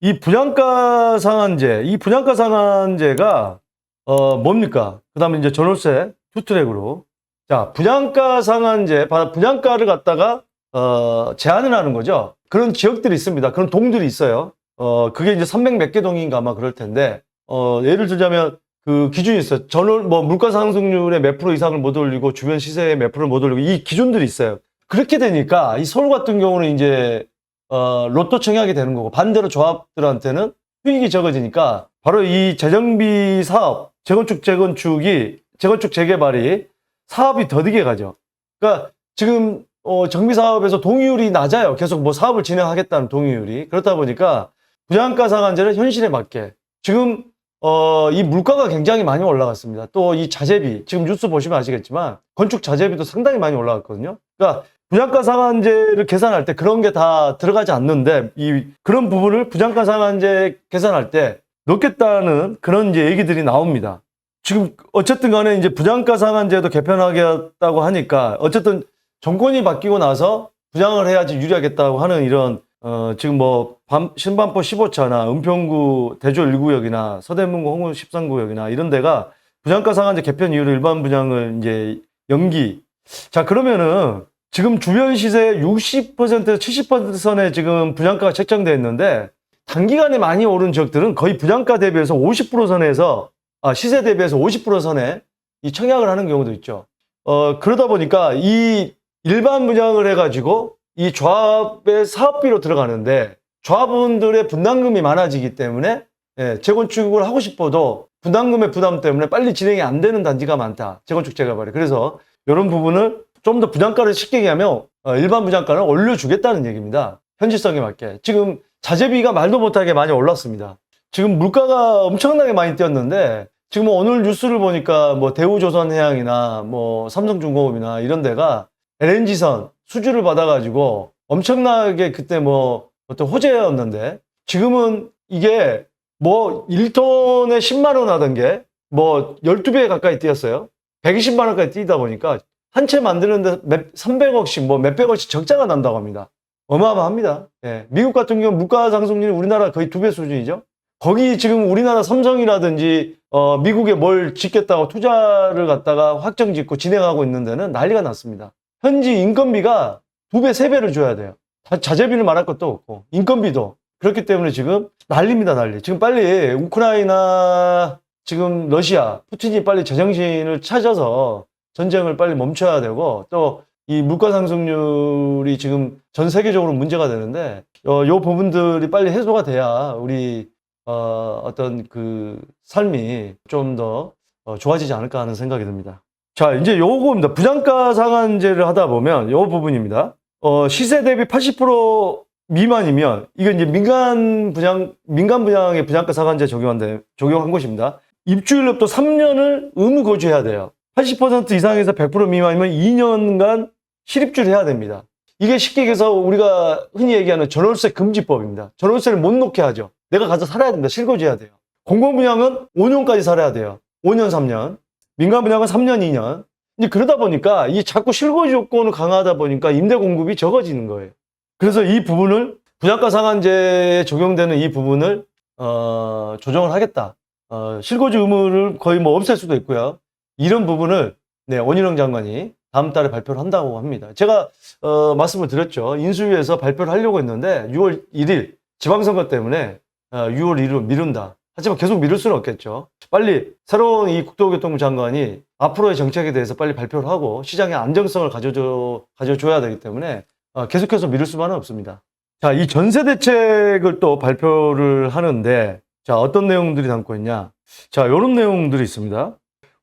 이 분양가 상한제, 이 분양가 상한제가 어 뭡니까? 그다음에 이제 전월세 투트랙으로 자 분양가 상한제, 바- 분양가를 갖다가 어 제한을 하는 거죠. 그런 지역들이 있습니다. 그런 동들이 있어요. 어 그게 이제 300 몇 개 동인가 아마 그럴 텐데 어 예를 들자면 그 기준이 있어요. 전월 뭐 물가 상승률의 몇 프로 이상을 못 올리고 주변 시세의 몇 프로를 못 올리고 이 기준들이 있어요. 그렇게 되니까 이 서울 같은 경우는 이제 어, 로또 청약이 되는 거고 반대로 조합들한테는 수익이 적어지니까 바로 이 재정비 사업, 재건축 재건축이 재건축 재개발이 사업이 더디게 가죠. 그러니까 지금 어, 정비 사업에서 동의율이 낮아요. 계속 뭐 사업을 진행하겠다는 동의율이 그렇다 보니까 분양가 상한제를 현실에 맞게 지금 어, 이 물가가 굉장히 많이 올라갔습니다. 또 이 자재비 지금 뉴스 보시면 아시겠지만 건축 자재비도 상당히 많이 올라갔거든요. 그러니까 분양가 상한제를 계산할 때 그런 게 다 들어가지 않는데 이 그런 부분을 분양가 상한제 계산할 때 넣겠다는 그런 이제 얘기들이 나옵니다. 지금 어쨌든 간에 이제 분양가 상한제도 개편하겠다고 하니까 어쨌든 정권이 바뀌고 나서 분양을 해야지 유리하겠다고 하는 이런 어 지금 뭐 밤, 신반포 15차나 은평구 대조 1구역이나 서대문구 홍은 13구역이나 이런 데가 분양가 상한제 개편 이후로 일반 분양을 이제 연기. 자 그러면은 지금 주변 시세 60%에서 70% 선에 지금 분양가가 책정되어 있는데 단기간에 많이 오른 지역들은 거의 분양가 대비해서 50% 선에서 아, 시세 대비해서 50% 선에 이 청약을 하는 경우도 있죠. 어, 그러다 보니까 이 일반 분양을 해가지고 이 조합의 사업비로 들어가는데 조합원들의 분담금이 많아지기 때문에 예, 재건축을 하고 싶어도 분담금의 부담 때문에 빨리 진행이 안 되는 단지가 많다. 재건축 재개발이. 그래서 이런 부분을 좀더 분양가를 쉽게 얘기하면 어, 일반 분양가를 올려주겠다는 얘기입니다. 현실성에 맞게. 지금 자재비가 말도 못하게 많이 올랐습니다. 지금 물가가 엄청나게 많이 뛰었는데 지금 뭐 오늘 뉴스를 보니까 뭐 대우조선해양이나 뭐 삼성중공업이나 이런 데가 LNG선 수주를 받아가지고 엄청나게 그때 뭐 어떤 호재였는데 지금은 이게 뭐 1톤에 10만 원 하던 게 뭐 12배 가까이 뛰었어요. 120만 원까지 뛰다 보니까 한 채 만드는데 몇, 300억씩 뭐 몇백억씩 적자가 난다고 합니다. 어마어마합니다. 예. 미국 같은 경우 물가 상승률이 우리나라 거의 두 배 수준이죠. 거기 지금 우리나라 삼성이라든지 어, 미국에 뭘 짓겠다고 투자를 갖다가 확정 짓고 진행하고 있는 데는 난리가 났습니다. 현지 인건비가 두 배, 세 배를 줘야 돼요. 다 자재비를 말할 것도 없고 인건비도 그렇기 때문에 지금 난리입니다, 난리. 지금 빨리 우크라이나 지금 러시아 푸틴이 빨리 제정신을 찾아서 전쟁을 빨리 멈춰야 되고 또 이 물가 상승률이 지금 전 세계적으로 문제가 되는데 어, 요 부분들이 빨리 해소가 돼야 우리 어, 어떤 그 삶이 좀더 어, 좋아지지 않을까 하는 생각이 듭니다. 자, 이제 요거입니다. 분양가 상한제를 하다 보면 요 부분입니다. 어, 시세 대비 80% 미만이면 이건 이제 민간 분양 민간 분양의 분양가 상한제 적용한다 적용한 것입니다. 입주일로부터 3년을 의무 거주해야 돼요. 80% 이상에서 100% 미만이면 2년간 실입주를 해야 됩니다. 이게 쉽게 얘기해서 우리가 흔히 얘기하는 전월세 금지법입니다. 전월세를 못 놓게 하죠. 내가 가서 살아야 됩니다. 실거주해야 돼요. 공공분양은 5년까지 살아야 돼요. 5년, 3년. 민간 분양은 3년, 2년. 이제 그러다 보니까 이 자꾸 실거주 요건을 강화하다 보니까 임대 공급이 적어지는 거예요. 그래서 이 부분을 분양가 상한제에 적용되는 이 부분을 어, 조정을 하겠다. 어, 실거주 의무를 거의 뭐 없앨 수도 있고요. 이런 부분을 네, 원희룡 장관이 다음 달에 발표를 한다고 합니다. 제가 어, 말씀을 드렸죠. 인수위에서 발표를 하려고 했는데 6월 1일 지방선거 때문에 어, 6월 1일로 미룬다. 하지만 계속 미룰 수는 없겠죠. 빨리 새로운 이 국토교통부 장관이 앞으로의 정책에 대해서 빨리 발표를 하고 시장의 안정성을 가져줘, 가져줘야 되기 때문에 어, 계속해서 미룰 수만은 없습니다. 자, 이 전세 대책을 또 발표를 하는데 자, 어떤 내용들이 담고 있냐? 자, 이런 내용들이 있습니다.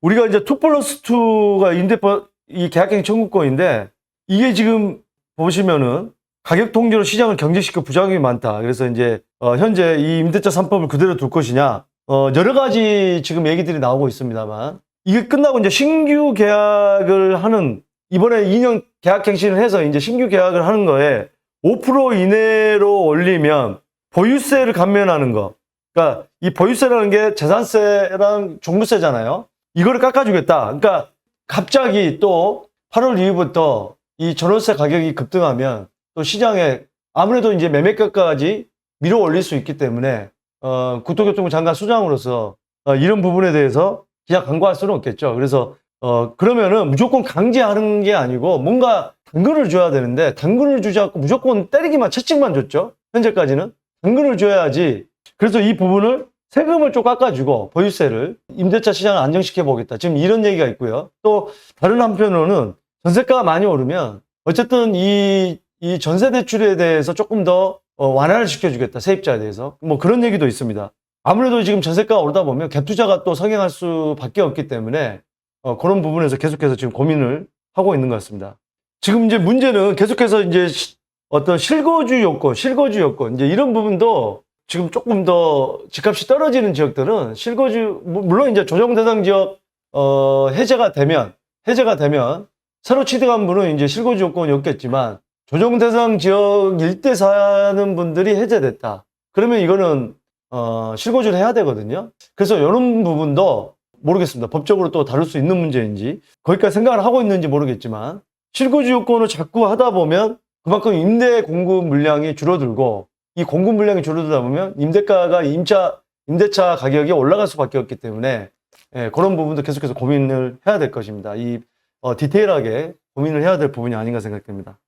우리가 이제 2 플러스 2가 임대법, 이 계약갱 청구권인데 이게 지금 보시면은 가격 통제로 시장을 경제시켜 부작용이 많다. 그래서 이제 어, 현재 이 임대차 3법을 그대로 둘 것이냐 어, 여러 가지 지금 얘기들이 나오고 있습니다만 이게 끝나고 이제 신규 계약을 하는 이번에 2년 계약갱신을 해서 이제 신규 계약을 하는 거에 5% 이내로 올리면 보유세를 감면하는 거. 그러니까 이 보유세라는 게 재산세랑 종부세잖아요. 이거를 깎아주겠다. 그러니까 갑자기 또 8월 이후부터 이 전월세 가격이 급등하면 또 시장에 아무래도 이제 매매가까지 밀어 올릴 수 있기 때문에 어, 국토교통부 장관 수장으로서 어, 이런 부분에 대해서 그냥 강구할 수는 없겠죠. 그래서 어, 그러면은 무조건 강제하는 게 아니고 뭔가 당근을 줘야 되는데 당근을 주지 않고 무조건 때리기만 채찍만 줬죠. 현재까지는 당근을 줘야지. 그래서 이 부분을 세금을 좀 깎아주고 보유세를 임대차 시장을 안정시켜 보겠다. 지금 이런 얘기가 있고요. 또 다른 한편으로는 전세가가 많이 오르면 어쨌든 이, 이 전세 대출에 대해서 조금 더 어, 완화를 시켜주겠다. 세입자에 대해서. 뭐 그런 얘기도 있습니다. 아무래도 지금 전세가가 오르다 보면 갭 투자가 또 성행할 수밖에 없기 때문에 어, 그런 부분에서 계속해서 지금 고민을 하고 있는 것 같습니다. 지금 이제 문제는 계속해서 이제 시- 어떤 실거주 요건, 실거주 요건, 이제 이런 부분도 지금 조금 더 집값이 떨어지는 지역들은 실거주, 무- 물론 이제 조정 대상 지역, 어, 해제가 되면, 해제가 되면 새로 취득한 분은 이제 실거주 요건이 없겠지만 조정 대상 지역 일대 사는 분들이 해제됐다. 그러면 이거는 어, 실거주를 해야 되거든요. 그래서 이런 부분도 모르겠습니다. 법적으로 또 다룰 수 있는 문제인지 거기까지 생각을 하고 있는지 모르겠지만 실거주 요건을 자꾸 하다 보면 그만큼 임대 공급 물량이 줄어들고 이 공급 물량이 줄어들다 보면 임대가가 임차 임대차 가격이 올라갈 수밖에 없기 때문에 예, 그런 부분도 계속해서 고민을 해야 될 것입니다. 이 어, 디테일하게 고민을 해야 될 부분이 아닌가 생각됩니다.